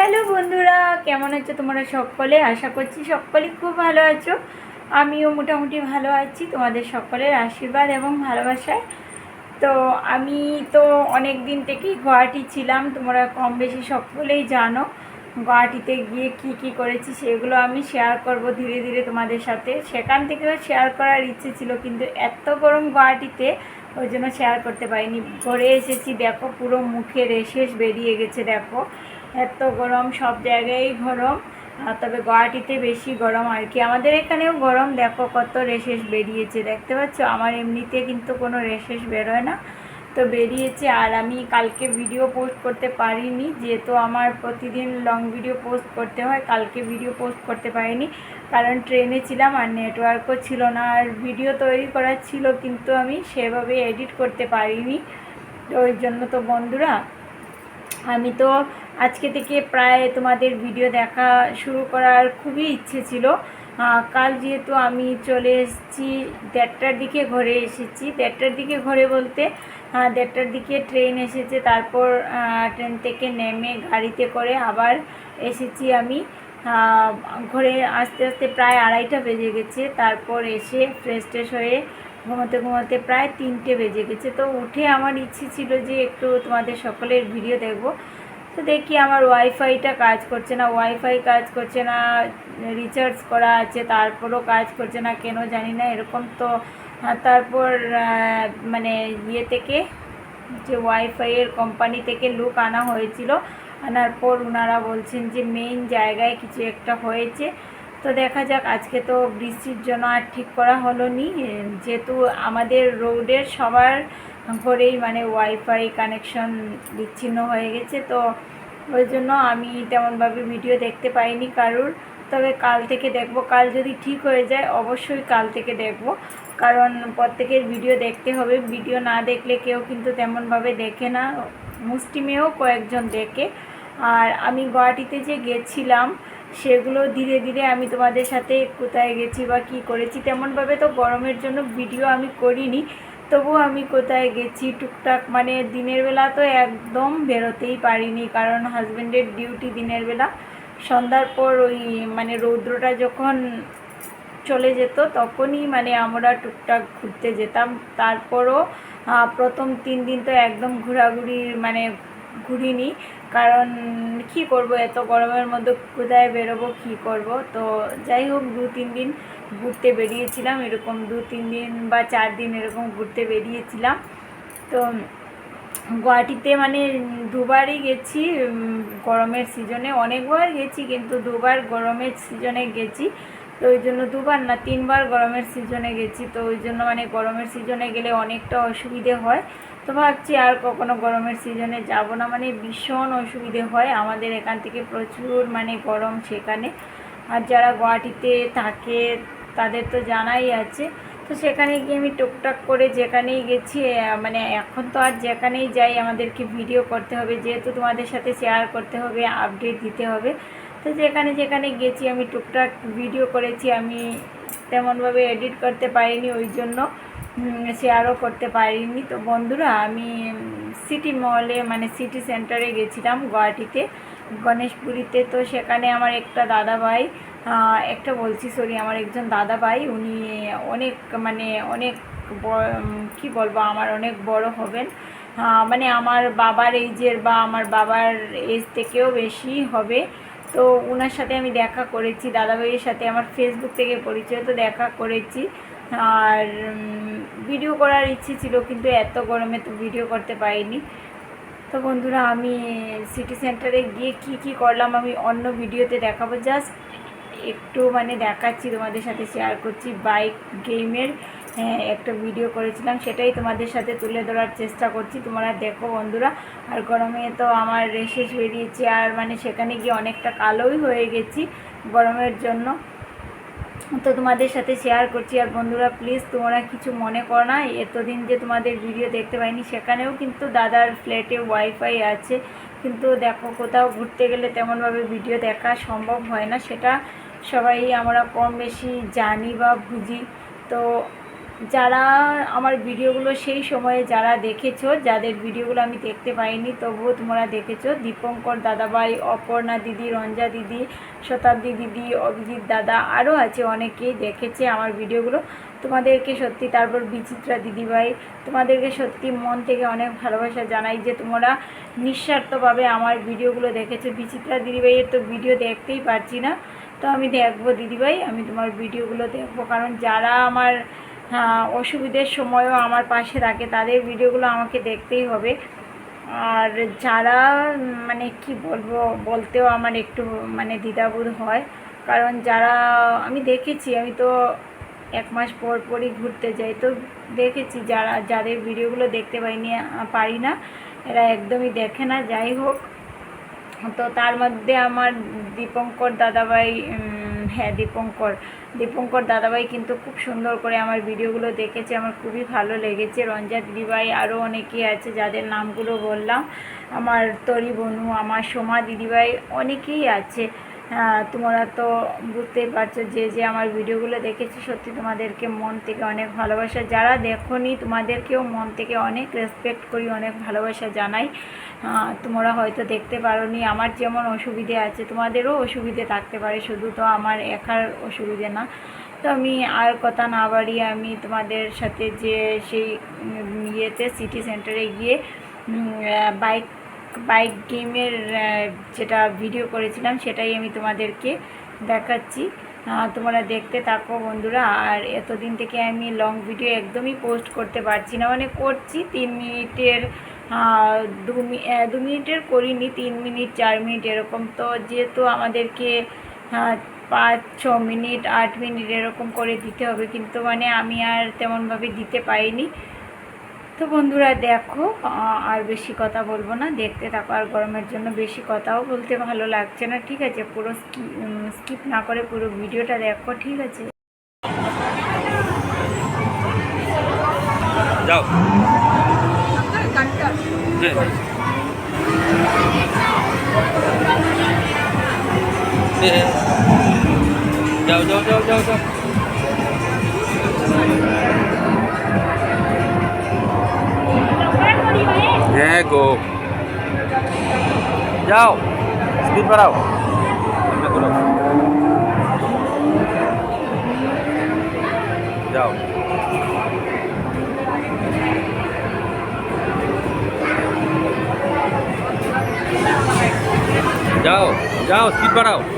Hello বন্ধুরা, কেমন আছো তোমরা সকলে? আশা করছি সকলে খুব ভালো আছো। আমিও মোটামুটি ভালো আছি, তোমাদের সকলের আশীর্বাদ এবং ভালোবাসায়। তো আমি তো অনেক দিন থেকেই গুয়াহাটি ছিলাম, তোমরা কম বেশি সকলেই জানো গুয়াহাটিতে গিয়ে কি কি করেছি, সেগুলো আমি শেয়ার করব ধীরে ধীরে তোমাদের সাথে। সেখান থেকেও শেয়ার করার ইচ্ছে ছিল, কিন্তু এত গরম গুয়াহাটিতে ওই জন্য শেয়ার করতে পারিনি। ঘরে এসেছি, দেখো পুরো মুখে রেশেষ বেরিয়ে গেছে, দেখো। এত গরম, সব জায়গায় গরম। তবে গুয়াহাটিতে বেশি গরম আর কি। আমাদের এখানেও গরম, দেখো কত রেশেষ বেরিয়েছে। দেখতে পাচ্ছ? আমার এমনিতে কিন্তু কোনো রেশেষ বেরোয় না। তো বেরিয়েছে আর আমি কালকে ভিডিও পোস্ট করতে পারিনি। যেহেতু আমার প্রতিদিন লং ভিডিও পোস্ট করতে হয়, কালকে ভিডিও পোস্ট করতে পারিনি। কারণ ট্রেনে ছিলাম আর নেটওয়ার্কও ছিল না। আর ভিডিও তৈরি করার ছিল, কিন্তু আমি সেভাবে এডিট করতে পারিনি। তো ওই জন্য তো বন্ধুরা, আমি তো আজকে থেকে প্রায় তোমাদের ভিডিও দেখা শুরু করার খুবই ইচ্ছে ছিল। কাল যেহেতু আমি চলে এসেছি, দেড়টার দিকে ঘরে এসেছি। দেড়টার দিকে ঘরে বলতে দেড়টার দিকে ট্রেন এসেছে, তারপর ট্রেন থেকে নেমে গাড়িতে করে আবার এসেছি আমি। ঘরে আস্তে আস্তে প্রায় আড়াইটা বেজে গেছে, তারপর এসে ফ্রেশ ট্রেশ হয়ে ঘুমোতে ঘুমোতে প্রায় তিনটে বেজে গেছে। তো উঠে আমার ইচ্ছে ছিল যে একটু তোমাদের সকলের ভিডিও দেখব। তো দেখি আমার ওয়াইফাইটা কাজ করছে না, ওয়াইফাই কাজ করছে না রিচার্জ করা আছে, তারপরও কাজ করছে না, কেন জানি না, এরকম তো তারপর মানে ইয়ে থেকে যে ওয়াইফাইয়ের কোম্পানি থেকে লুক আনা হয়েছিল, আনার পর ওনারা বলছেন যে মেইন জায়গায় কিছু একটা হয়েছে। তো দেখা যাক, আজকে তো বৃষ্টির জন্য আর ঠিক করা হলো নি যেহেতু আমাদের রোডের সবার ঘরেই মানে ওয়াইফাই কানেকশন বিচ্ছিন্ন হয়ে গেছে, তো ওই জন্য আমি তেমনভাবে ভিডিও দেখতে পাইনি কারুর। তবে কাল থেকে দেখব, কাল যদি ঠিক হয়ে যায় অবশ্যই কাল থেকে দেখব। কারণ প্রত্যেকের ভিডিও দেখতে হবে, ভিডিও না দেখলে কেউ কিন্তু তেমনভাবে দেখে না। মুষ্টিমেও কয়েকজন দেখে। আর আমি গুয়াহাটিতে যে গেছিলাম সেগুলো ধীরে ধীরে আমি তোমাদের সাথে কোথায় গেছি বা কি করেছি, তেমনভাবে তো গরমের জন্য ভিডিও আমি করিনি তবু আমি কোথায় গেছি, টুকটাক মানে দিনের বেলা তো একদম বেরোতেই পারিনি, কারণ হাজব্যান্ডের ডিউটি দিনের বেলা। সন্ধ্যার পর ওই মানে রৌদ্রটা যখন চলে যেত, তখনই মানে আমরা টুকটাক ঘুরতে যেতাম। তারপরও প্রথম তিন দিন তো একদম ঘোরাঘুরি মানে ঘুরিনি। কারণ কি করব, এত গরমের মধ্যে কোথায় বেরোবো, কি করব? তো যাই হোক, দু তিন দিন ঘুরতে বেরিয়েছিলাম, এরকম দু তিন দিন বা চার দিন এরকম ঘুরতে বেরিয়েছিলাম। তো গুয়াহাটিতে মানে দুবারই গেছি গরমের সিজনে অনেকবার গেছি, কিন্তু দুবার গরমের সিজনে গেছি। তো ওই জন্য দুবার না, তিনবার গরমের সিজনে গেছি। তো ওই জন্য মানে গরমের সিজনে গেলে অনেকটা অসুবিধে হয়। তো ভাবছি আর কখনো গরমের সিজনে যাব না। মানে ভীষণ অসুবিধে হয়। আমাদের এখান থেকে প্রচুর মানে গরম সেখানে। আর যারা গুয়াহাটিতে থাকে, তাদের তো জানাই আছে। তো সেখানে গিয়ে আমি টুকটাক করে যেখানেই গেছি মানে এখন তো আর যেখানেই যাই, আমাদেরকে ভিডিও করতে হবে। যেহেতু তোমাদের সাথে শেয়ার করতে হবে আপডেট দিতে হবে। তো যেখানে যেখানে গেছি, আমি টুকটাক ভিডিও করেছি, আমি তেমনভাবে এডিট করতে পারিনি ওই জন্য শেয়ারও করতে পারিনি। তো বন্ধুরা, আমি সিটি মলে মানে সিটি সেন্টারে গেছিলাম গুয়াহাটিতে, গণেশপুরীতে। তো সেখানে আমার একটা দাদা ভাই একটা বলছি সরি আমার একজন দাদা ভাই, উনি অনেক মানে অনেক কি বলব, আমার অনেক বড় হবেন। মানে আমার বাবার এইজের বা আমার বাবার এজ থেকেও বেশি হবে। তো ওনার সাথে আমি দেখা করেছি, দাদাভাইয়ের সাথে, আমার ফেসবুক থেকে পরিচয় তো দেখা করেছি। আর ভিডিও করার ইচ্ছে ছিল, কিন্তু এত গরমে তো ভিডিও করতে পারিনি। তো বন্ধুরা, আমি সিটি সেন্টারে গিয়ে কি কি করলাম, আমি অন্য ভিডিওতে দেখাবো। জাস্ট একটু মানে দেখাচ্ছি, তোমাদের সাথে শেয়ার করছি বাইক গেমের একটা ভিডিও করেছিলাম, সেটাই তোমাদের সাথে তুলে ধরার চেষ্টা করছি। তোমরা দেখো বন্ধুরা, আর গরমে তো আমার রেশেষ বেরিয়েছে আর মানে সেখানে গিয়ে অনেকটা কালোই হয়ে গেছি গরমের জন্য। তো তোমাদের সাথে শেয়ার করছি, আর বন্ধুরা প্লিজ তোমরা কিছু মনে করো না, এতদিন যে তোমাদের ভিডিও দেখতে পাইনি, সেখানেও কিন্তু দাদার ফ্ল্যাটে ওয়াইফাই আছে। কিন্তু দেখো, কোথাও ঘুরতে গেলে তেমনভাবে ভিডিও দেখা সম্ভব হয় না, সেটা সবাই আমরা কম বেশি জানি বা বুঝি। তো যারা আমার ভিডিওগুলো সেই সময়ে যারা দেখেছ, যাদের ভিডিওগুলো আমি দেখতে পাইনি, তবুও তোমরা দেখেছ। দীপঙ্কর দাদাভাই, অপর্ণা দিদি, রঞ্জা দিদি, শতাব্দী দিদি, অভিজিৎ দাদা, আরও আছে অনেকেই দেখেছে আমার ভিডিওগুলো। তোমাদেরকে সত্যি তারপর বিচিত্রা দিদিভাই, তোমাদেরকে সত্যি মন থেকে অনেক ভালোবাসা জানাই যে তোমরা নিঃস্বার্থভাবে আমার ভিডিওগুলো দেখেছ। বিচিত্রা দিদিভাইয়ের তো ভিডিও দেখতেই পারছি না। তো আমি দেখব দিদিভাই, আমি তোমার ভিডিওগুলো দেখব। কারণ যারা আমার অসুবিধের সময়ও আমার পাশে থাকে, তাদের ভিডিওগুলো আমাকে দেখতেই হবে। আর যারা মানে কি বলব, বলতেও আমার একটু মানে দ্বিধাবোধ হয়। কারণ যারা, আমি দেখেছি, আমি তো এক মাস পর পরই ঘুরতে যাই, তো দেখেছি যারা, যাদের ভিডিওগুলো দেখতে পাইনি, পারি না, এরা একদমই দেখে না, যাই হোক। তো তার মধ্যে আমার দীপঙ্কর দাদাভাই হ্যাঁ দীপঙ্কর। দীপঙ্কর দাদাভাই কিন্তু খুব সুন্দর করে আমার ভিডিওগুলো দেখেছে, আমার খুবই ভালো লেগেছে। রঞ্জা দিদিভাই আরও অনেকেই আছে যাদের নামগুলো বললাম। আমার তরি বনু, আমার সোমা দিদিভাই অনেকেই আছে। আহ, তোমরা তো বুঝতেই পারছ যে যে আমার ভিডিওগুলো দেখেছি সত্যি তোমাদেরকে মন থেকে অনেক ভালোবাসা। যারা দেখোনি তোমাদেরকেও মন থেকে অনেক রেসপেক্ট করি অনেক ভালোবাসা জানাই। তোমরা হয়তো দেখতে পারোনি আমার যেমন অসুবিধে আছে তোমাদেরও অসুবিধে থাকতে পারে শুধু তো আমার একার অসুবিধে না। তো আমি আর কথা না বাড়িয়ে আমি তোমাদের সাথে যে সেই ইয়েতে সিটি সেন্টারে গিয়ে বাইক বাইক গেমের যেটা ভিডিও করেছিলাম, সেটাই আমি তোমাদেরকে দেখাচ্ছি। তোমরা দেখতে থাকো বন্ধুরা, আর এতদিন থেকে আমি লং ভিডিও একদমই পোস্ট করতে পারছি না। মানে করছি তিন মিনিটের দু মিনিটের করিনি, তিন মিনিট, চার মিনিট এরকম। তো যেহেতু আমাদেরকে পাঁচ, ছ মিনিট, আট মিনিট এরকম করে দিতে হবে, কিন্তু মানে আমি আর তেমনভাবে দিতে পারিনি। তো বন্ধুরা দেখো আর বেশি কথা বলব না। দেখতে থাকো, আর গরমের জন্য বেশি কথাও বলতে ভালো লাগছে না, ঠিক আছে? পুরো স্কিপ না করে পুরো ভিডিওটা দেখো, ঠিক আছে? যাও যাও যাও যাও যাও। গো যাও স্পিড বাড়াও। যাও। যাও যাও স্পিড বাড়াও।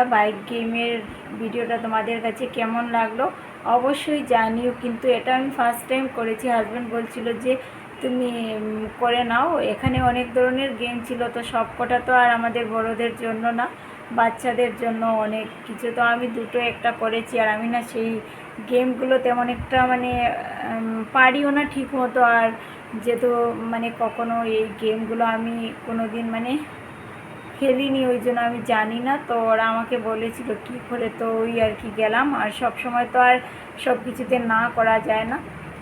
বন্ধুরা, বাইক গেমের ভিডিওটা তোমাদের কাছে কেমন লাগল অবশ্যই জানিও। কিন্তু এটা আমি ফার্স্ট টাইম করেছি। হাজব্যান্ড বলছিল যে, তুমি করে নাও। এখানে অনেক ধরনের গেম ছিল। তো সব কটা তো আর আমাদের বড়দের জন্য না, বাচ্চাদের জন্য অনেক কিছু। তো আমি দুটো একটা করেছি। আর আমি না সেই গেমগুলো তেমন একটা মানে পারিও না ঠিক মতো আর যেহেতু মানে কখনো এই গেমগুলো আমি কোনো দিন মানে খেলিনি, ওই জন্য আমি জানি না। তো ওরা আমাকে বলেছিল, কি করে তো ওই আর কি গেলাম? আর সব সময় তো আর সব কিছুতে না করা যায় না।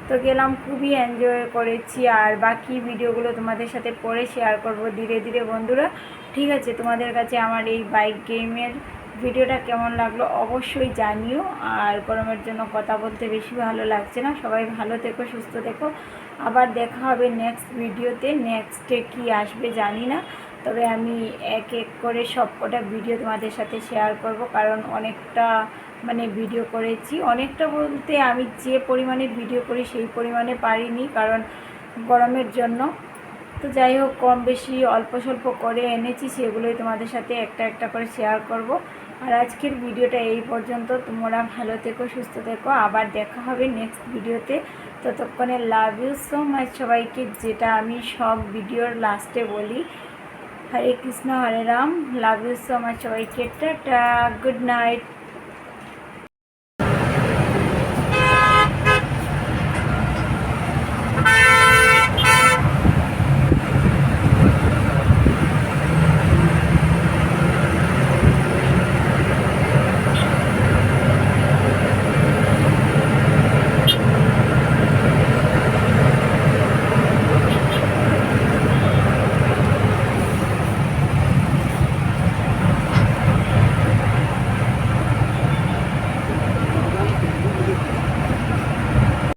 তো গেলাম, খুবই এনজয় করেছি। আর বাকি ভিডিওগুলো তোমাদের সাথে পরে শেয়ার করব ধীরে ধীরে, বন্ধুরা। ঠিক আছে, তোমাদের কাছে আমার এই বাইক গেমের ভিডিওটা কেমন লাগল অবশ্যই জানিও। আর গরমের জন্য কথা বলতে বেশি ভালো লাগছে না। সবাই ভালো থেকো, সুস্থ থেকো। আবার দেখা হবে নেক্সট ভিডিওতে নেক্সটে কি আসবে জানি না। তবে আমি এক এক করে সব কটা ভিডিও তোমাদের সাথে শেয়ার করব। কারণ অনেকটা মানে ভিডিও করেছি। অনেকটা বলতে আমি যে পরিমাণে ভিডিও করি সেই পরিমাণে পারিনি কারণ গরমের জন্য। তো যাই হোক, কম বেশি অল্প স্বল্প করে এনেছি, সেগুলোই তোমাদের সাথে একটা একটা করে শেয়ার করব। আর আজকের ভিডিওটা এই পর্যন্ত। তোমরা ভালো থেকো, সুস্থ থেকো। আবার দেখা হবে নেক্সট ভিডিওতে ততক্ষণে লাভ ইউ সো মাচ সবাইকে। যেটা আমি সব ভিডিওর লাস্টে বলি Hare Krishna Hare Ram love you so much সবাইকে টাটা গুড নাইট